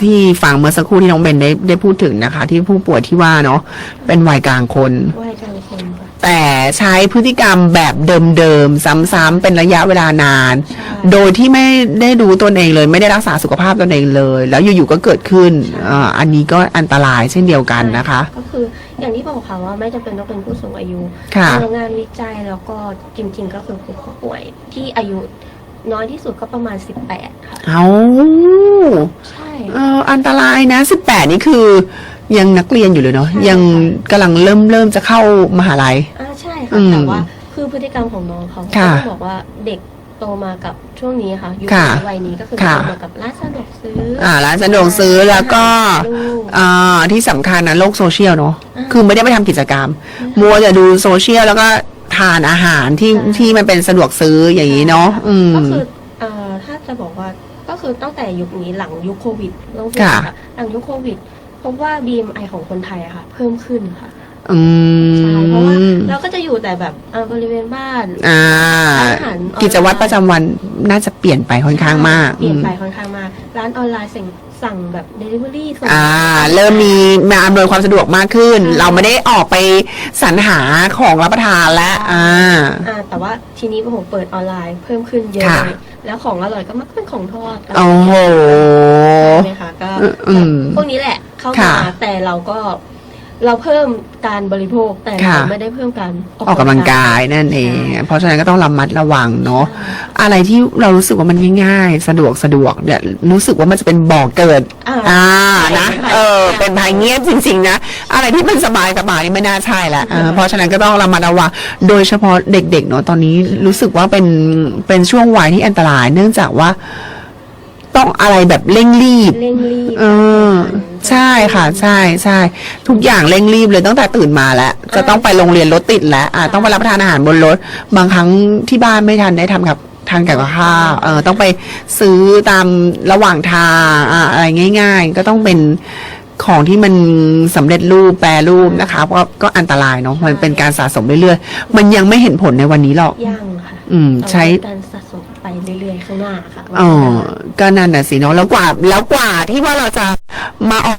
S3: ที่ฟังเมื่อสักครู่ที่น้องเบนได้ได้พูดถึงนะคะ ที่ผู้ป่วยที่ว่าเนาะเป็นวัยกลางคน
S4: ว่าการคนค่ะ
S3: แต่ใช้พฤติกรรมแบบเดิมๆ ซ้ำๆเป็นระยะเวลานาน
S4: ใช่
S3: โดยที่ไม่ได้ดูตนเองเลย ไม่ได้รักษาสุขภาพตนเองเลย แล้วอยู่ๆก็เกิดขึ้นอ่าอันนี้ก็อันตรายเช่นเดียวกันนะคะ
S4: ก็คืออย่างที่บอกค่ะว่าไม่จำเป็นต้องเป็นผู้สูงอายุ
S3: ค่ะ
S4: ทำงานวิจัยแล้วก็จริง ๆ ก็คือผู้ป่วยที่อายุ น้อยที่สุดก็ประมาณ 18 ค่ะ
S3: เอา
S4: ใช่
S3: เอออันตรายนะสิบแปดนี่คือ ยังนักเรียนอยู่เลยเนาะ
S4: ใช่
S3: ยังกำลังเริ่มเริ่มจะเข้ามหาลัย
S4: อ่าใช่
S3: อื
S4: ค่ะ
S3: ม
S4: แต่ว่าคือพฤติกรรมของน้องเขา
S3: ค่ะ
S4: ก็ต้องบอกว่าเด็กโตมากับช่วงนี้ค่ะอยู่
S3: ค่ะ
S4: ในวัยนี้ก็คือ
S3: ค่ะ
S4: โตมากับร้านสะดวกซื้อ
S3: อ่าร้านสะดวกซื้อแล้วก็
S4: ลูก
S3: อ่าที่สำคัญนะโลกโซเชียลเนาะ
S4: อ่า
S3: คือไม่ได้ไปทำกิจกรรม มัวจะดูโซเชียลแล้วก็ ทานอาหารที่
S4: ใช่
S3: ที่มันเป็นสะดวกซื้ออย่างนี้เนาะอืม
S4: ก็คือเอ่อถ้าจะบอกว่าก็คือตั้งแต่ยุคนี้หลังยุคโควิดต้องพูด
S3: ค่ะ
S4: ค่ะหลังยุคโควิดพบว่า BMI ของคนไทยอะค่ะ เพิ่มขึ้นค่ะ
S3: อื
S4: ใช่เพราะว่าม เราก็จะอยู่แต่แบบอ่าบริเวณบ้าน
S3: อ่า
S4: อาหารออนไลน์
S3: กิจวัตรประจำวันน่าจะเปลี่ยนไปค่อนข้างมาก
S4: เปลี่ยนไป
S3: อืม
S4: ค่อนข้างมาก ร้านออนไลน์สั่ง สั่งแบบ Delivery ส่ง
S3: อ่า เริ่มมีมาอำนวยความสะดวกมากขึ้น
S4: ใช่
S3: เราไม่ได้ออกไปสรรหาของรับประทานแล้วอ่า
S4: อ่า แต่ว่าทีนี้ผมเปิดออนไลน์เพิ่มขึ้นเยอะ
S3: ค่ะ
S4: เลยแล้วของอร่อยก็มักเป็นของทอดอะไร
S3: โอ้โห
S4: ใช่ไหมคะก็
S3: อืม
S4: พวกนี้แหละเข้า
S3: ค่ะ
S4: มาแต่เราก็ เราเพิ่มการบริโภคแต่
S3: ค่ะ
S4: เราไม่ได้เพิ่มการ
S3: ออกกำลังกายนั่นเอง เพราะฉะนั้นก็ต้องระมัดระวังเนาะอะไรที่เรารู้สึกว่ามันง่ายๆ สะดวกสะดวกเนี่ยรู้สึกว่ามันจะเป็นบ่อเกิด
S4: อ่า
S3: อ่า
S4: ใช่
S3: นะ
S4: ใช่
S3: เออ
S4: ใช่
S3: เป็นภัยเงียบจริงๆนะ อะไรที่มันสบายสบายนี่ไม่น่าใช่ละเออเพราะฉะนั้นก็ต้องระมัดระวัง โดยเฉพาะเด็กๆเนาะตอนนี้รู้สึกว่าเป็นเป็นช่วงวัยที่อันตราย เนื่องจากว่า ต้องอะไรแบบเร่งรีบ
S4: เร่งรีบ
S3: เออ ใช่ค่ะ ใช่ใช่ทุกอย่างเร่งรีบเลยตั้งแต่ตื่นมาแล้ว จะต้องไปโรงเรียนรถติดแล้วอ่าต้องไปรับประทานอาหารบนรถ บางครั้งที่บ้านไม่ทันได้ทำกับทานกับข้าวเออต้องไปซื้อตามระหว่างทางอ่าอะไรง่าย ๆ ก็ต้องเป็นของที่มันสำเร็จรูปแปรรูปนะคะเพราะก็อันตรายเนาะมันเป็นการสะสมเรื่อยๆมันยังไม่เห็นผลในวันนี้หรอก
S4: ย่างค่ะ
S3: อืม ใช้
S4: เอาไว้การสะสมไป เรื่อยๆข้างหน้าค่ะ
S3: อ๋อก็นั่นน่ะสิเนาะแล้วกว่าแล้วกว่าที่ว่าเราจะมาออก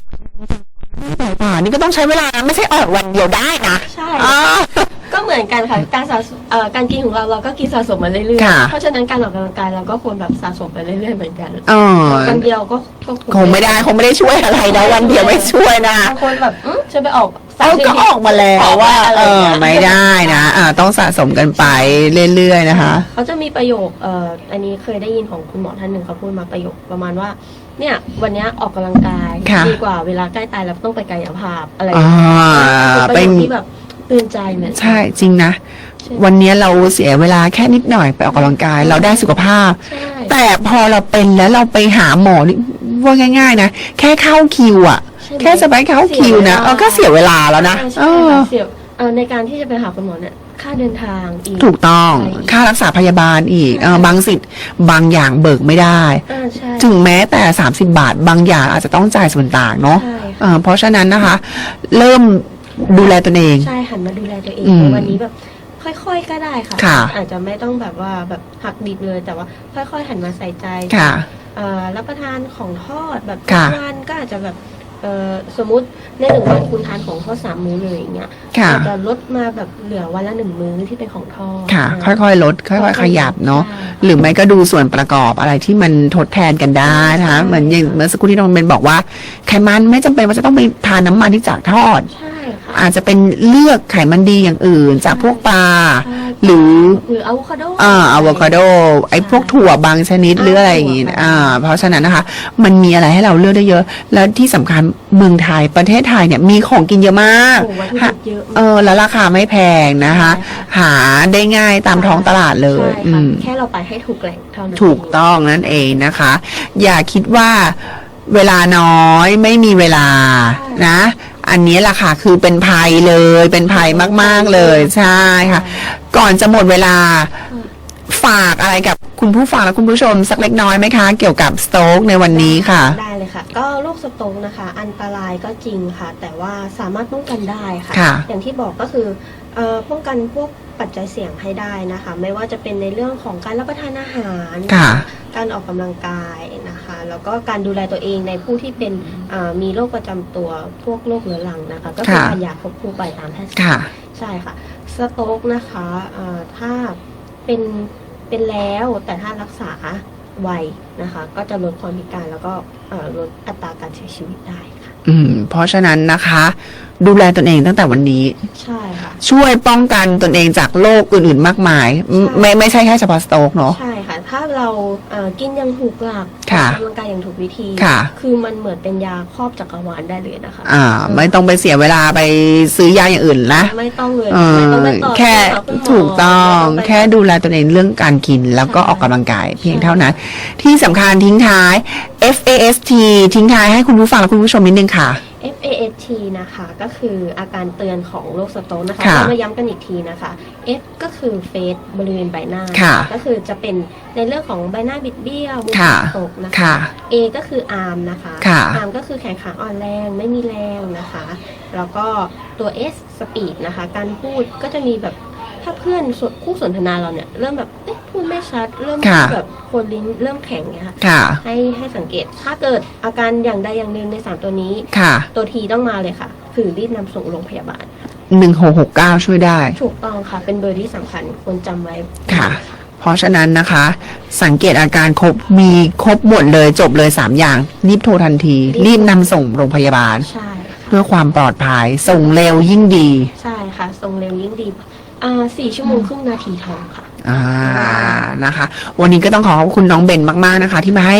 S3: ป่านี่ก็ต้องใช้เวลานะไม่ใช่ออกวันเดียวได้นะ
S4: ใช่
S3: อ๋อ
S4: ก็เหมือนกันค่ะการสะสมเอ่อการกินของเราเราก็กินสะสมมาเรื่อย
S3: ค่ะ
S4: ๆเพราะฉะนั้นการออกกำลังกายเราก็ควรแบบสะสมไปเรื่อยๆเหมือนกัน
S3: อ๋อ
S4: วันเดียวก็ก็
S3: คงไม่ได้คงไม่ได้ช่วยอะไรนะวันเดียวไม่ช่วยนะ
S4: บางคนแบบอื้อจะไปออก
S3: เออก็ออกมาแล้วว่า
S4: อะไร
S3: เอ
S4: อย่าง
S3: อ
S4: เงี้ย
S3: ไม่ได้นะอ่าต้องสะสมกันไปเรื่อยๆนะคะ
S4: เขาจะมีประโยคเอ่ออันนี้เคยได้ยินของคุณหมอท่านหนึ่งเขาพูดมาประโยคประมาณว่า เนี่ย วันเนี้ยออกกำลังกาย
S3: ค่ะ
S4: ดีกว่าเวลาใกล้ตายแล้วต้องไปกายภาพอะไร
S3: อ่า
S4: เป็น
S3: ไป
S4: ประโยคที่แบบเตือนใจเหมือนกัน
S3: ใช่จริงนะ
S4: ใช่
S3: วันนี้เราเสียเวลาแค่นิดหน่อยไปออกกำลังกาย เราได้สุขภาพ
S4: ใช่
S3: แต่พอเราเป็นแล้วเราไปหาหมอนี่ว่าง่าย ๆ นะ แค่เข้าคิวอะ
S4: ใช่ไหม
S3: แค่จะไปเข้าคิวนะเออก็เสียเวลาแล้วนะ
S4: ใช่
S3: เอ
S4: ใช่
S3: อ
S4: ค่ะเสียเอ่อในการที่จะไปหาคุณหมอเนี่ยค่าเดินทางอีก
S3: ถูกต้อง
S4: ใช่
S3: ค่ารักษาพยาบาลอีกเออบางสิทธิ์บางอย่างเบิกไม่ได้
S4: อ่าใช่
S3: ถึงแม้แต่ 30 บาทบางอย่างอาจจะต้องจ่ายส่วนต่างเนาะ
S4: ใช่
S3: เอ่อเพราะฉะนั้นนะคะ เริ่มดูแลตนเอง
S4: ใช่หันมาดูแลตัวเอง
S3: อืม
S4: วันนี้แบบ ค่อยๆก็ได้ค่ะ
S3: ค่ะ
S4: อาจจะไม่ต้องแบบว่าแบบหักดิบเลยแต่ว่าค่อยๆหันมาใส่ใจ
S3: ค่ะ
S4: เอ่อรับประทานของทอดแบบ
S3: ค่ะ
S4: ทุกวันก็อาจจะแบบเอ่อสมมุติในหนึ่งวันคุณทานของทอดสามมื้อเลยอย่างเงี้ย
S3: ค่ะ
S4: อาจจะลดมาแบบเหลือวันละหนึ่งมื้อที่เป็นของทอด
S3: ค่ะาค่อยๆ ลด ค่อย ๆ ขยับเนาะ
S4: ใช่
S3: หรือไม่ก็ดูส่วนประกอบอะไรที่มันทดแทนกันได้นะคะ
S4: ใช่
S3: เหมือนอย่างเมื่อสักครู่ที่น้องเบนบอกว่าไขมันไม่จำเป็นว่าจะต้องไปทานน้ำมันที่จากทอด
S4: ใช่ ค่ะ
S3: อาจจะเป็นเลือกไขมันดีอย่างอื่น จากพวกปลา
S4: ใช่
S3: หรือ
S4: หรืออะโวคาโด
S3: อ่าอะโวคาโดไอ้พวกถั่วบางชนิดหรืออะไรอย่างงี้
S4: ถั่ว
S3: อ่า เพราะฉะนั้นนะคะ มันมีอะไรให้เราเลือกได้เยอะ แล้วที่สำคัญเมืองไทยประเทศไทยเนี่ยมีของกินเยอะมาก
S4: โอ้วัตถุดิบเยอะ
S3: เออแล้วราคาไม่แพงนะคะ
S4: ใช่ค่ะ
S3: หาได้ง่ายตามท้องตลาดเลย
S4: ใช่
S3: อื
S4: ค่ะ
S3: ม
S4: แค่เราไปให้ถูกแหล่งเท่านั้น
S3: ถูกต้องนั่นเองนะคะ อย่าคิดว่าเวลาน้อยไม่มีเวลานะ อันนี้ล่ะค่ะคือเป็นภัยเลยเป็นภัยมาก ๆ เลยใช่ค่ะ ก่อนจะหมดเวลาฝากอะไรกับคุณผู้ฟังและคุณผู้ชมสักเล็กน้อยไหมคะ เกี่ยวกับสโต๊กในวันนี้ค่ะ
S4: ได้เลยค่ะ ก็โรคสโตรกนะคะ อันตรายก็จริงค่ะ แต่ว่าสามารถป้องกันได้ค่ะ
S3: ค่ะ
S4: อย่างที่บอกก็คือเอ่อ ป้องกันพวกปัจจัยเสี่ยงให้ได้นะคะ ไม่ว่าจะเป็นในเรื่องของการรับประทานอาหาร
S3: ค่ะ
S4: การออกกำลังกายนะคะ แล้วก็การดูแลตัวเองในผู้ที่เป็นเอ่อมีโรคประจำตัวพวกโรคเรื้อรังนะคะ ก็คือ
S3: ค่ะ
S4: ทานยาควบคู่ไปตามแพทย์
S3: ค่ะ
S4: ใช่ค่ะ สโต๊กนะคะเอ่อถ้าเป็นเป็นแล้วแต่ถ้ารักษาไวนะคะ ก็จะลดความพิการแล้วก็เอ่อลดอัตราการเสียชีวิตได้ค่ะ
S3: อืม เพราะฉะนั้นนะคะ ดูแลตนเองตั้งแต่วันนี้
S4: ใช่ค่ะ
S3: ช่วยป้องกันตนเองจากโรคอื่นๆมากมาย ไม่ไม่ไม่ใช่แค่เฉพาะสโต๊กเนาะ
S4: ใช่ค่ะ ถ้าเราเอ่อกินอยังถูกหลัก
S3: ค่ะ
S4: ออกกำลังกายอย่างถูกวิธี
S3: ค่ะ
S4: คือมันเหมือนเป็นยาครอบจักรวาลได้เลยนะคะ
S3: อ่า ไม่ต้องไปเสียเวลาไปซื้อยาอย่างอื่นนะ
S4: ไม่ต้องเลย
S3: เอ
S4: ไม่ต้อง
S3: อ
S4: ไปต่อ
S3: แค่
S4: ต่อคุณหม
S3: ถูกต้อง
S4: ไม่ไป
S3: แค่ดูแลตนเองเรื่องการกินแล้วก็
S4: ใช่
S3: ออกกำลังกายเพียงเท่านั้น ที่สำคัญทิ้งท้าย FAST ทิ้งท้ายให้คุณผู้ฟังและคุณผู้ชมนิดนึงค่ะ
S4: FAST นะคะ ก็คืออาการเตือนของโรคสโตรกนะคะ
S3: ค่ะ
S4: เรามาย้ำกันอีกทีนะคะ F ก็คือเฟสบริเวณใบหน้า
S3: ค่ะ
S4: ก็คือจะเป็นในเรื่องของใบหน้าบิดเบี้ยวมุม
S3: ค่ะ
S4: ตกนะคะ
S3: ค่ะ
S4: A ก็คืออาร์มนะคะ
S3: ค่ะ
S4: อาร์มก็คือแขนขาอ่อนแรงไม่มีแรงนะคะ แล้วก็ตัว S สปีดนะคะ การพูดก็จะมีแบบ ถ้าเพื่อนสนคู่สนทนาเราเนี่ย เริ่มแบบเอ๊ะพูดไม่ชัด เริ่ม
S3: ค่ะ
S4: แบบโคนลิ้นเริ่มแข็งเนี่ยค่ะ
S3: ค่ะ
S4: ให้ให้สังเกตถ้าเกิดอาการอย่างใดอย่างหนึ่งในสามตัวนี้
S3: ค่ะ
S4: ตัวทีต้องมาเลยค่ะ คือรีบนำส่งโรงพยาบาล
S3: หนึ่งหกหกเก้าช่วยได้
S4: ถูกต้องค่ะ เป็นเบอร์ที่สำคัญควรจำไว้
S3: ค่ะเพราะฉะนั้นนะคะ สังเกตอาการครบมีครบหมดเลยจบเลย 3 อย่าง รีบโทรทันที รีบนำส่งโรงพยาบาล
S4: ใช่ค่ะ
S3: เพื่อความปลอดภัยส่งเร็วยิ่งดี
S4: ใช่ค่ะ ส่งเร็วยิ่งดี อ่าสี่ชั่วโมงครึ่งนาทีทองค่ะ
S3: อ่านะคะ วันนี้ก็ต้องขอขอบคุณน้องเบนมากๆนะคะ ที่มาให้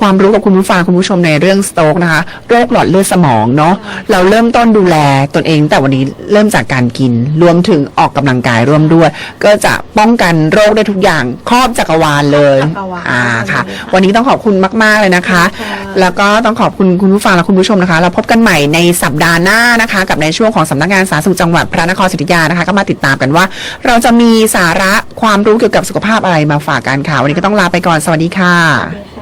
S3: ความรู้กับคุณผู้ฟังคุณผู้ชมในเรื่องสโตรกนะคะโรคหลอดเลือดสมองเนาะเราเริ่มต้นดูแลตนเองแต่วันนี้เริ่มจากการกิน รวมถึงออกกำลังกายร่วมด้วย ก็จะป้องกันโรคได้ทุกอย่างครอบจักรวาลเลย
S4: จักรวาล
S3: อ่าค่ะ
S4: เลยค่ะ
S3: วันนี้ต้องขอบคุณมาก ๆเลยนะคะ
S4: ค่ะ
S3: แล้วก็ต้องขอบคุณคุณผู้ฟังและคุณผู้ชมนะคะ เราพบกันใหม่ในสัปดาห์หน้านะคะ กับในช่วงของสำนักงานสาธารณสุขจังหวัดพระนครศรีอยุธยานะคะ ก็มาติดตามกันว่า เราจะมีสาระความรู้เกี่ยวกับสุขภาพอะไรมาฝากกันค่ะวันนี้ก็ต้องลาไปก่อนสวัสดีค่ะ